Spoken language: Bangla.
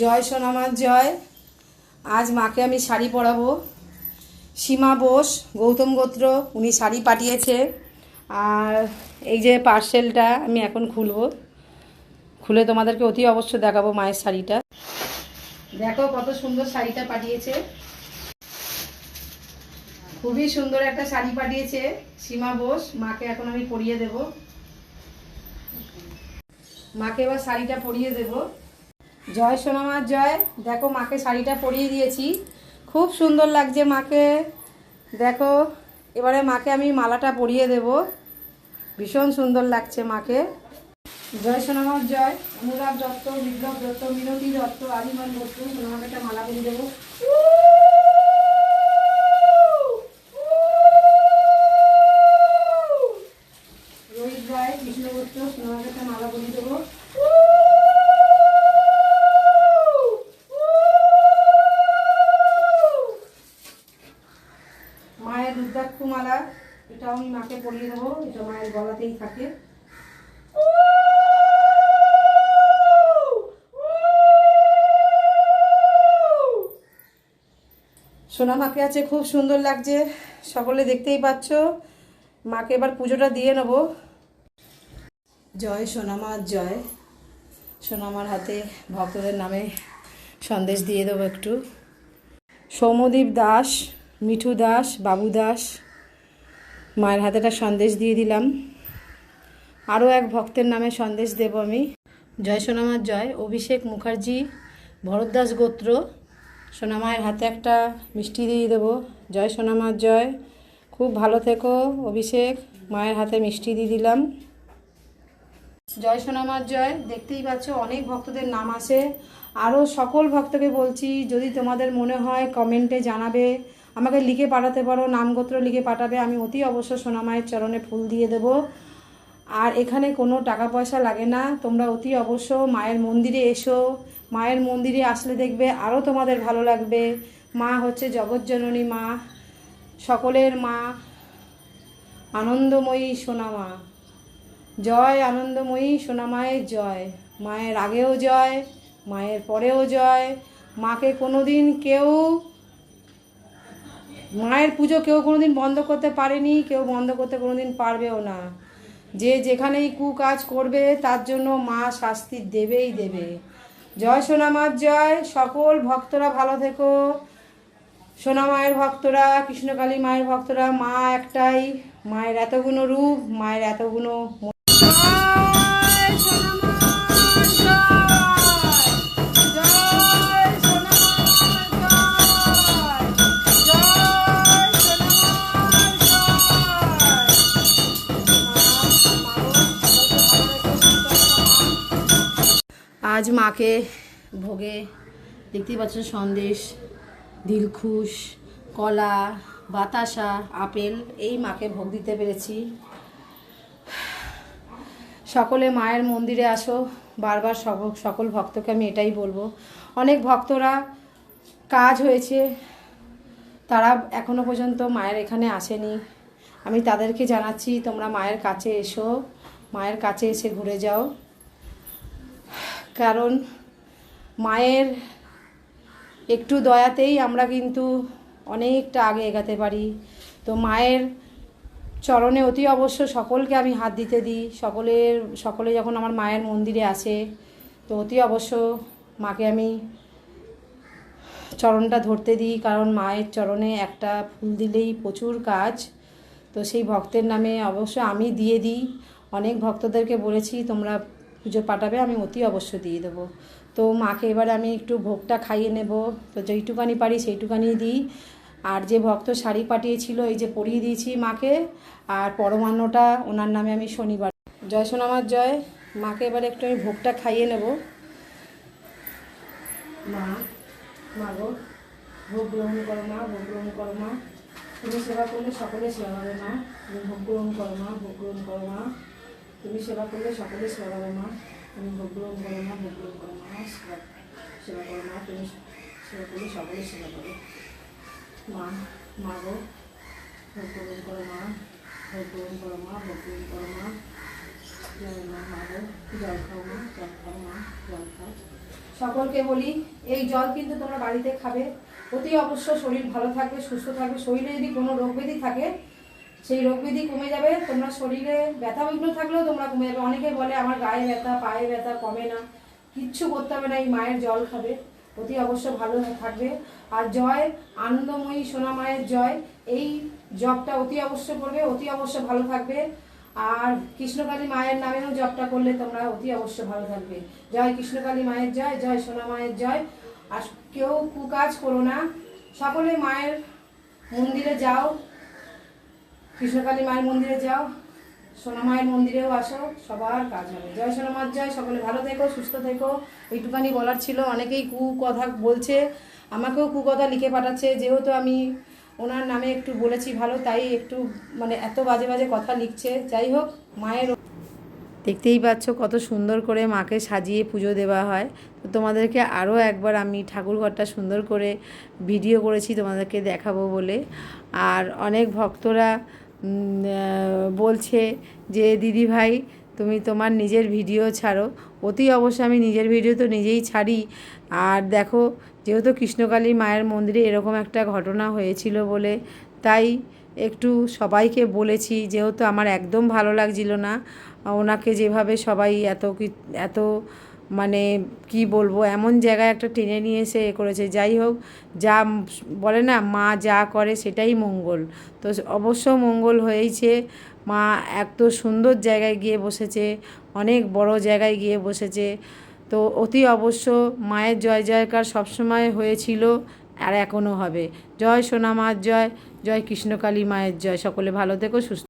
জয় সোনামার জয়। আজ মাকে আমি শাড়ি পরাবো। সীমা বোস, গৌতম গোত্র, উনি শাড়ি পাঠিয়েছে। আর এই যে পার্সেলটা আমি এখন খুলবো। খুলে তোমাদেরকে অতি অবশ্য দেখাবো মায়ের শাড়িটা। দেখো কত সুন্দর শাড়িটা পাঠিয়েছে। খুবই সুন্দর একটা শাড়ি পাঠিয়েছে সীমা বোস। মাকে এখন আমি পরিয়ে দেব। মাকে এবার শাড়িটা পরিয়ে দেবো। জয় সোনামার জয়। দেখো মাকে শাড়িটা পরিয়ে দিয়েছি। খুব সুন্দর লাগছে মাকে। দেখো, এবারে মাকে আমি মালাটা পরিয়ে দেব। ভীষণ সুন্দর লাগছে মাকে। জয় সোনামার জয়। অনুরাগ দত্ত, বিপ্লব দত্ত, মিনতি দত্ত আদিমান দত্ত সোনামাকে একটা মালা পরিয়ে দেবো। রুদ্রাক্ষ মালা এটাও আমি মাকে পরিয়ে দেবো, এটা মায়ের গলাতেই থাকে। সোনা মাকে আছে, খুব সুন্দর লাগছে, সকলে দেখতেই পাচ্ছ। মাকে এবার পুজোটা দিয়ে নেব। জয় সোনামার জয়। সোনামার হাতে ভক্তদের নামে সন্দেশ দিয়ে দেবো একটু। সৌমদীপ দাস মিঠু দাস, বাবু দাস, মায়ের হাতে একটা সন্দেশ দিয়ে দিলাম। আরও এক ভক্তের নামে সন্দেশ দেব আমি। জয় সোনামার জয়। অভিষেক মুখার্জি ভরদ্দাস গোত্র। সোনামায়ের হাতে একটা মিষ্টি দিয়ে দেবো। জয় সোনামার জয়। খুব ভালো থেকো, অভিষেক। মায়ের হাতে মিষ্টি দিয়ে দিলাম। জয় সোনামার জয়। দেখতেই পাচ্ছ, অনেক ভক্তদের নাম আসে। আরও সকল ভক্তকে বলছি, যদি তোমাদের মনে হয়, কমেন্টে জানাবে। আমাকে লিখে পাঠাতে পারো, নামগোত্র লিখে পাঠাবে, আমি অতি অবশ্য সোনামায়ের চরণে ফুল দিয়ে দেব। আর এখানে কোনো টাকা পয়সা লাগে না, তোমরা অতি অবশ্য মায়ের মন্দিরে এসো। মায়ের মন্দিরে আসলে দেখবে আরও তোমাদের ভালো লাগবে। মা হচ্ছে জগৎজননী মা, সকলের মা। আনন্দময়ী সোনামা, জয় আনন্দময়ী সোনামায়ের জয়। মায়ের আগেও জয়, মায়ের পরেও জয়। মাকে কোনোদিন কেউ মায়ের পুজো কেউ কোনোদিন বন্ধ করতে পারেনি, কেউ বন্ধ করতে কোনোদিন পারবেও না। যে যেখানেই কুকাজ করবে, তার জন্য মা শাস্তি দেবেই দেবে। জয় সোনামার জয়, সকল ভক্তরা ভালো থেকো। সোনা মায়ের ভক্তরা, কৃষ্ণকালী মায়ের ভক্তরা, মা একটাই, মায়ের এতগুলো রূপ, মায়ের এতগুলো আজ মাকে ভোগে দেখতেই পাচ্ছ সন্দেশ, দিলখুশ, কলা, বাতাসা, আপেল, এই মাকে ভোগ দিতে পেরেছি। সকলে মায়ের মন্দিরে আসো, বারবার সকল ভক্তকে আমি এটাই বলব। অনেক ভক্তরা কাজ হয়েছে, তারা এখনও পর্যন্ত মায়ের এখানে আসেনি। আমি তাদেরকে জানাচ্ছি, তোমরা মায়ের কাছে এসো, মায়ের কাছে এসে ঘুরে যাও। কারণ মায়ের একটু দয়াতেই আমরা কিন্তু অনেকটা আগে এগাতে পারি। তো মায়ের চরণে অতি অবশ্য সকলকে আমি হাত দিতে দিই। সকলের, সকলে যখন আমার মায়ের মন্দিরে আসে, তো অতি অবশ্য মাকে আমি চরণটা ধরতে দিই। কারণ মায়ের চরণে একটা ফুল দিলেই প্রচুর কাজ। তো সেই ভক্তের নামে অবশ্য আমি দিয়ে দিই। অনেক ভক্তদেরকে বলেছি, তোমরা পুজো পাঠাবে, আমি অতি অবশ্য দিয়ে দেবো। তো মাকে এবারে আমি একটু ভোগটা খাইয়ে নেব। তো যেইটুকানি পারি সেইটুকানি দিই। আর যে ভক্ত শাড়ি পাঠিয়েছিল, এই যে পরিয়ে দিয়েছি মাকে। আর পরমান্নটা ওনার নামে আমি শনিবার। জয় সোনামার জয়। মাকে এবারে একটু আমি ভোগটা খাইয়ে নেব। মা মা গো, ভোগ গ্রহণ করো মা, ভোগ গ্রহণ করো মা। তুমি সেবা করলে সকলে সেবা হবে মা। ভোগ গ্রহণ করো মা, ভোগ গ্রহণ করো মা। তুমি সেবা করলে সকলে সেবা হবে মা। তুমি ভোগ গ্রহণ করো মা, ভোগ করো মা, সেবা সেবা করো মা, তুমি সেবা করলে সকলে সেবা করো। মা মা গো, ভোগ গ্রহণ করো মা, ভোগ গ্রহণ করো মা, ভোগ গ্রহণ করো মা। জল খাও মা মা, জল সকলকে বলি, এই জল কিন্তু তোমরা বাড়িতে খাবে। অতি অবশ্য শরীর ভালো থাকবে, সুস্থ থাকবে। শরীরে যদি কোনো রোগ ব্যাধি থাকে সেই রোগ ব্যাধি কমে যাবে, তোমরা শরীরে ব্যথা বিঘ্ন থাকলেও তোমরা কমে যাবে। অনেকে বলে, আমার গায়ে ব্যথা, পায়ে ব্যথা কমে না। কিচ্ছু করতে হবে না, এই মায়ের জল খাবে। অতি অবশ্য ভালো থাকবে। আর জয়, আনন্দময়ী সোনা মায়ের জয়, এই জবটা অতি অবশ্য করবে, অতি অবশ্য ভালো থাকবে। আর কৃষ্ণকালী মায়ের নামেও জপটা করলে তোমরা অতি অবশ্য ভালো থাকবে। জয় কৃষ্ণকালী মায়ের জয় জয় সোনা মায়ের জয়। আর কেউ কুকাজ করো না। সকলে মায়ের মন্দিরে যাও। কৃষ্ণকালী মায়ের মন্দিরে যাও, সোনা মায়ের মন্দিরেও আসো, সবার কাজ হবে। জয় সোনা মার জয় সকলে ভালো থেকো, সুস্থ থেকো। এইটুখানি বলার ছিল, অনেকেই কু কথা বলছে, আমাকেও কু কথা লিখে পাঠাচ্ছে। যেহেতু আমি ওনার নামে একটু বলেছি ভালো, তাই একটু মানে এত বাজে বাজে কথা লিখছে। যাই হোক, মায়ের দেখতেই পাচ্ছ কত সুন্দর করে মাকে সাজিয়ে পুজো দেওয়া হয়। তো তোমাদেরকে আরও একবার আমি ঠাকুরঘরটা সুন্দর করে ভিডিও করেছি, তোমাদেরকে দেখাবো বলে। আর অনেক ভক্তরা বলছে যে, দিদি ভাই, তুমি তোমার নিজের ভিডিও ছাড়ো। অতি অবশ্যই আমি নিজের ভিডিও তো নিজেই ছাড়ি। আর দেখো, যেহেতু কৃষ্ণকালী মায়ের মন্দিরে এরকম একটা ঘটনা হয়েছিল বলে, তাই একটু সবাইকে বলেছি, যেহেতু আমার একদম ভালো লাগছিল না, ওনাকে যেভাবে সবাই এত কি, এত মানে কি বলব, এমন জায়গায় একটা টেনে নিয়ে এসে এ করেছে। যাই হোক, যা বলে না, মা যা করে সেটাই মঙ্গল। তো অবশ্য মঙ্গল হয়েইছে। মা এত সুন্দর জায়গায় গিয়ে বসেছে, অনেক বড় জায়গায় গিয়ে বসেছে। তো অতি অবশ্য মায়ের জয় জয়কার সবসময় হয়েছিল আর এখনও হবে। জয় সোনা মার জয় জয় কৃষ্ণকালী মায়ের জয়। সকলে ভালো থেকো, সুস্থ